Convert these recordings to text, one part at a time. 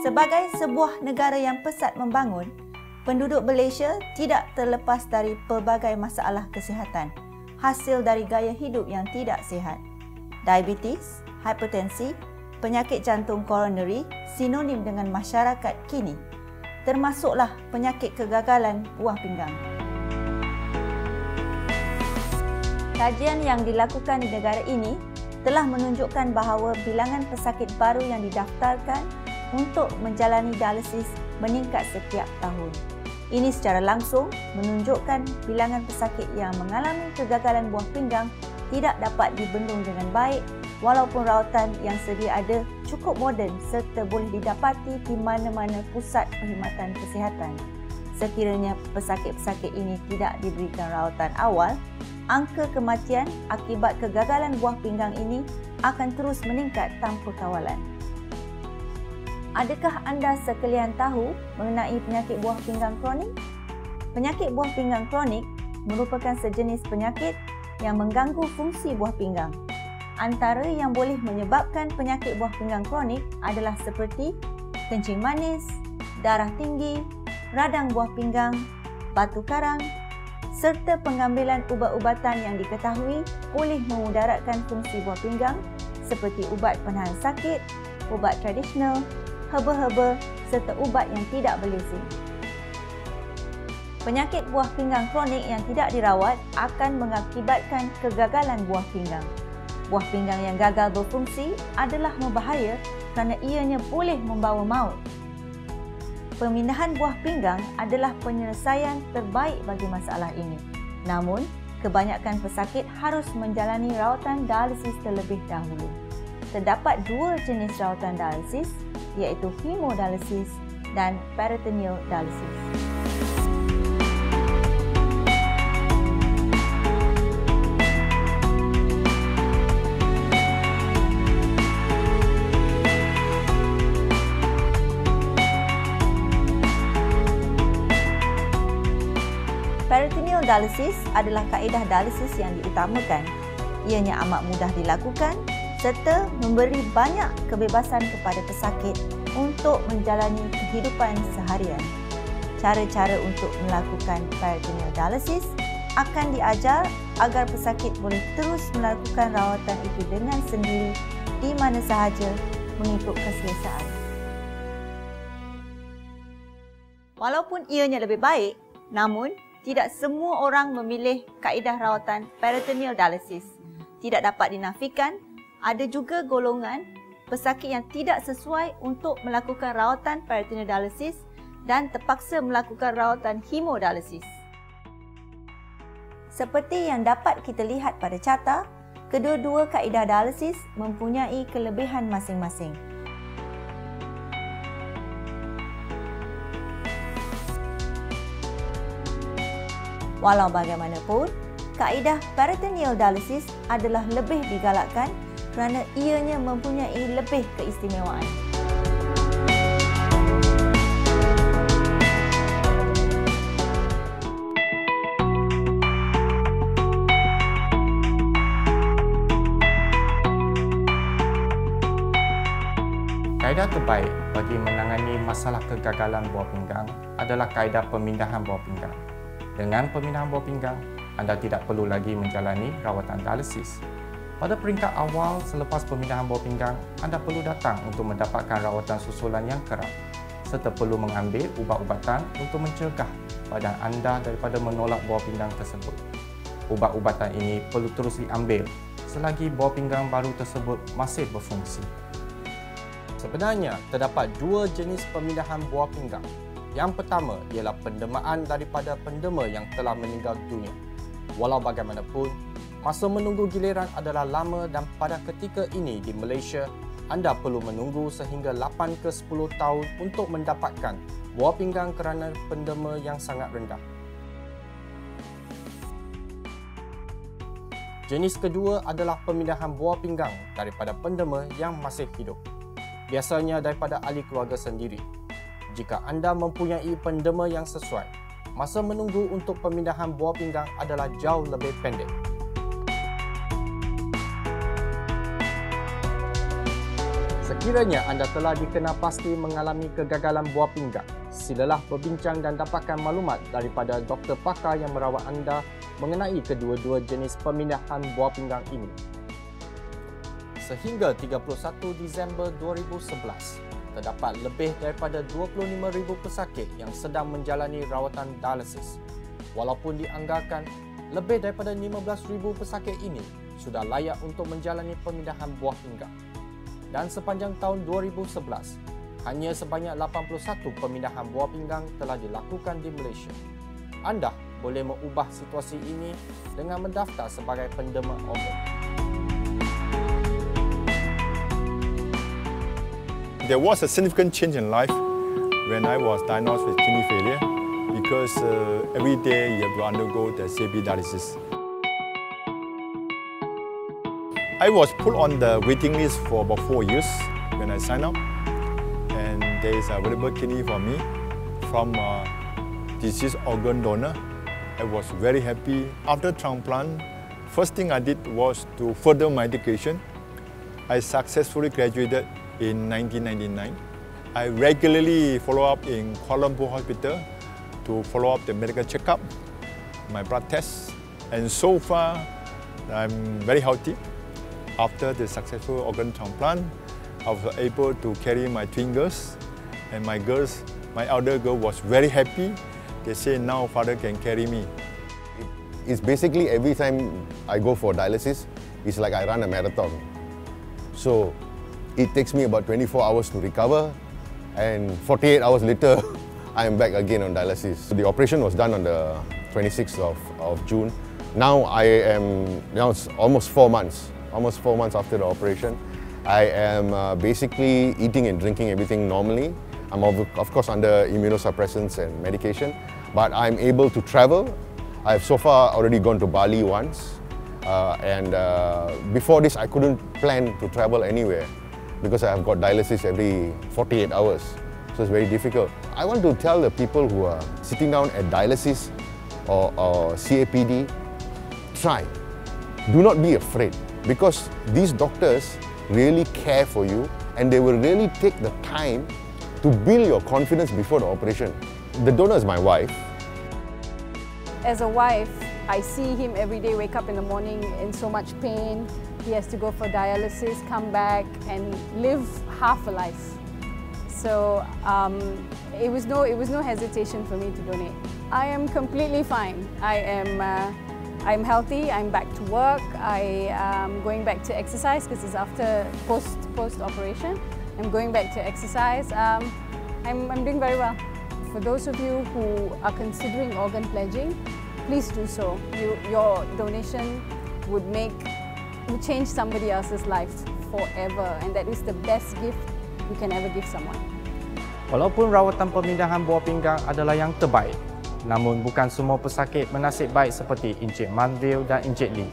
Sebagai sebuah negara yang pesat membangun, penduduk Malaysia tidak terlepas dari pelbagai masalah kesihatan hasil dari gaya hidup yang tidak sihat. Diabetes, hipertensi, penyakit jantung coronary sinonim dengan masyarakat kini, termasuklah penyakit kegagalan buah pinggang. Kajian yang dilakukan di negara ini telah menunjukkan bahawa bilangan pesakit baru yang didaftarkan untuk menjalani dialisis meningkat setiap tahun. Ini secara langsung menunjukkan bilangan pesakit yang mengalami kegagalan buah pinggang tidak dapat dibendung dengan baik walaupun rawatan yang sedia ada cukup moden serta boleh didapati di mana-mana pusat perkhidmatan kesihatan. Sekiranya pesakit-pesakit ini tidak diberikan rawatan awal, angka kematian akibat kegagalan buah pinggang ini akan terus meningkat tanpa kawalan. Adakah anda sekalian tahu mengenai penyakit buah pinggang kronik? Penyakit buah pinggang kronik merupakan sejenis penyakit yang mengganggu fungsi buah pinggang. Antara yang boleh menyebabkan penyakit buah pinggang kronik adalah seperti kencing manis, darah tinggi, radang buah pinggang, batu karang, serta pengambilan ubat-ubatan yang diketahui boleh memudaratkan fungsi buah pinggang seperti ubat penahan sakit, ubat tradisional, herba-herba serta ubat yang tidak berlesen. Penyakit buah pinggang kronik yang tidak dirawat akan mengakibatkan kegagalan buah pinggang. Buah pinggang yang gagal berfungsi adalah membahaya kerana ianya boleh membawa maut pemindahan buah pinggang adalah penyelesaian terbaik bagi masalah ini. Namun, kebanyakan pesakit harus menjalani rawatan dialisis terlebih dahulu. Terdapat dua jenis rawatan dialisis iaitu hemodialisis dan peritoneal dialisis. Peritoneal dialisis adalah kaedah dialisis yang diutamakan. Ianya amat mudah dilakukan serta memberi banyak kebebasan kepada pesakit untuk menjalani kehidupan seharian. Cara-cara untuk melakukan peritoneal dialisis akan diajar agar pesakit boleh terus melakukan rawatan itu dengan sendiri di mana sahaja mengikut keselesaan. Walaupun ianya lebih baik, namun tidak semua orang memilih kaedah rawatan peritoneal dialysis. Tidak dapat dinafikan, ada juga golongan pesakit yang tidak sesuai untuk melakukan rawatan peritoneal dialysis dan terpaksa melakukan rawatan hemodialisis. Seperti yang dapat kita lihat pada carta, kedua-dua kaedah dialisis mempunyai kelebihan masing-masing. Walau bagaimanapun, kaedah peritoneal dialysis adalah lebih digalakkan kerana ianya mempunyai lebih keistimewaan. Kaedah terbaik bagi menangani masalah kegagalan buah pinggang adalah kaedah pemindahan buah pinggang. Dengan pemindahan buah pinggang, anda tidak perlu lagi menjalani rawatan dialisis. Pada peringkat awal selepas pemindahan buah pinggang, anda perlu datang untuk mendapatkan rawatan susulan yang kerap serta perlu mengambil ubat-ubatan untuk mencegah badan anda daripada menolak buah pinggang tersebut. Ubat-ubatan ini perlu terus diambil selagi buah pinggang baru tersebut masih berfungsi. Sebenarnya, terdapat dua jenis pemindahan buah pinggang yang pertama ialah pendemaan daripada pendema yang telah meninggal dunia. Walau bagaimanapun, masa menunggu giliran adalah lama dan pada ketika ini di Malaysia, anda perlu menunggu sehingga 8 ke 10 tahun untuk mendapatkan buah pinggang kerana pendema yang sangat rendah. Jenis kedua adalah pemindahan buah pinggang daripada pendema yang masih hidup. Biasanya daripada ahli keluarga sendiri jika anda mempunyai pendema yang sesuai. Masa menunggu untuk pemindahan buah pinggang adalah jauh lebih pendek. Sekiranya anda telah dikenal pasti mengalami kegagalan buah pinggang, silalah berbincang dan dapatkan maklumat daripada doktor pakar yang merawat anda mengenai kedua-dua jenis pemindahan buah pinggang ini. Sehingga 31 Disember 2011, terdapat lebih daripada 25,000 pesakit yang sedang menjalani rawatan dialisis. Walaupun dianggarkan, lebih daripada 15,000 pesakit ini sudah layak untuk menjalani pemindahan buah pinggang dan sepanjang tahun 2011, hanya sebanyak 81 pemindahan buah pinggang telah dilakukan di Malaysia. Anda boleh mengubah situasi ini dengan mendaftar sebagai pendema organ. There was a significant change in life when I was diagnosed with kidney failure because uh, every day you have to undergo the CAB dialysis. I was put on the waiting list for about four years when I signed up. And there is a available kidney for me from a deceased organ donor. I was very happy. After transplant, first thing I did was to further my education. I successfully graduated in 1999. I regularly follow up in Kuala Lumpur Hospital to follow up the medical checkup, my blood tests, and so far I'm very healthy. After the successful organ transplant, I was able to carry my twin girls and my girls, my elder girl was very happy. They say now father can carry me. It's basically every time I go for dialysis, it's like I run a marathon. So it takes me about 24 hours to recover and 48 hours later, I am back again on dialysis. The operation was done on the 26th of, of June. Now I am, now it's almost four months almost four months after the operation. I am uh, basically eating and drinking everything normally. I'm of, of course under immunosuppressants and medication, but I'm able to travel. I've so far already gone to Bali once, uh, and uh, before this I couldn't plan to travel anywhere because I have got dialysis every 48 hours, so it's very difficult. I want to tell the people who are sitting down at dialysis or, or CAPD, try. Do not be afraid because these doctors really care for you and they will really take the time to build your confidence before the operation. The donor is my wife. As a wife, I see him every day wake up in the morning in so much pain. He has to go for dialysis, come back and live half a life. So um, it, was no, it was no hesitation for me to donate. I am completely fine. I am uh, I'm healthy, I'm back to work, I am going back to exercise because it's after post, post operation. I'm going back to exercise. Um, I'm, I'm doing very well. For those of you who are considering organ pledging, please do so. You, your donation would make, would change somebody else's life forever and that is the best gift you can ever give someone. Walaupun rawatan pemindahan buah pinggang adalah yang terbaik, Namun bukan semua pesakit bernasib baik seperti Encik Manville dan Encik Lee.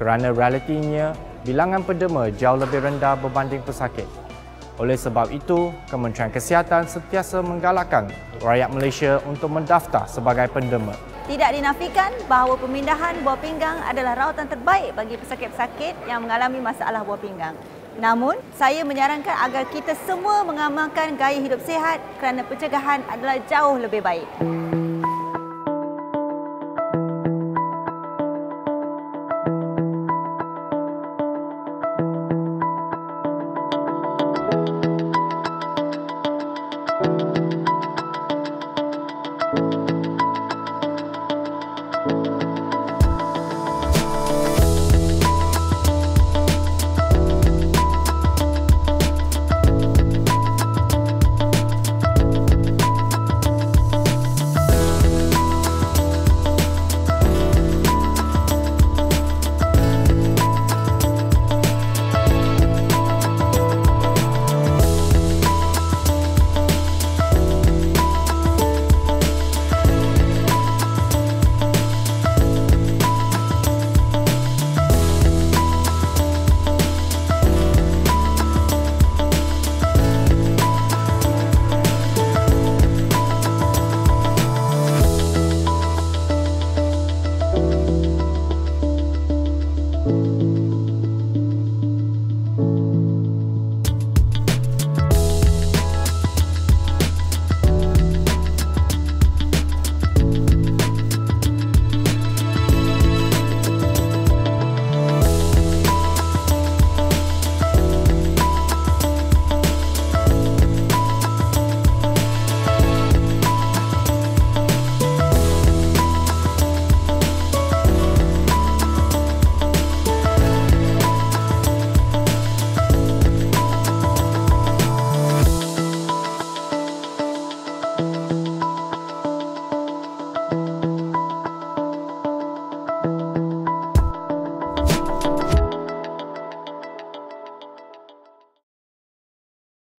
Kerana realitinya, bilangan pendema jauh lebih rendah berbanding pesakit. Oleh sebab itu, Kementerian Kesihatan sentiasa menggalakkan rakyat Malaysia untuk mendaftar sebagai pendema. Tidak dinafikan bahawa pemindahan buah pinggang adalah rawatan terbaik bagi pesakit-pesakit yang mengalami masalah buah pinggang. Namun, saya menyarankan agar kita semua mengamalkan gaya hidup sihat kerana pencegahan adalah jauh lebih baik.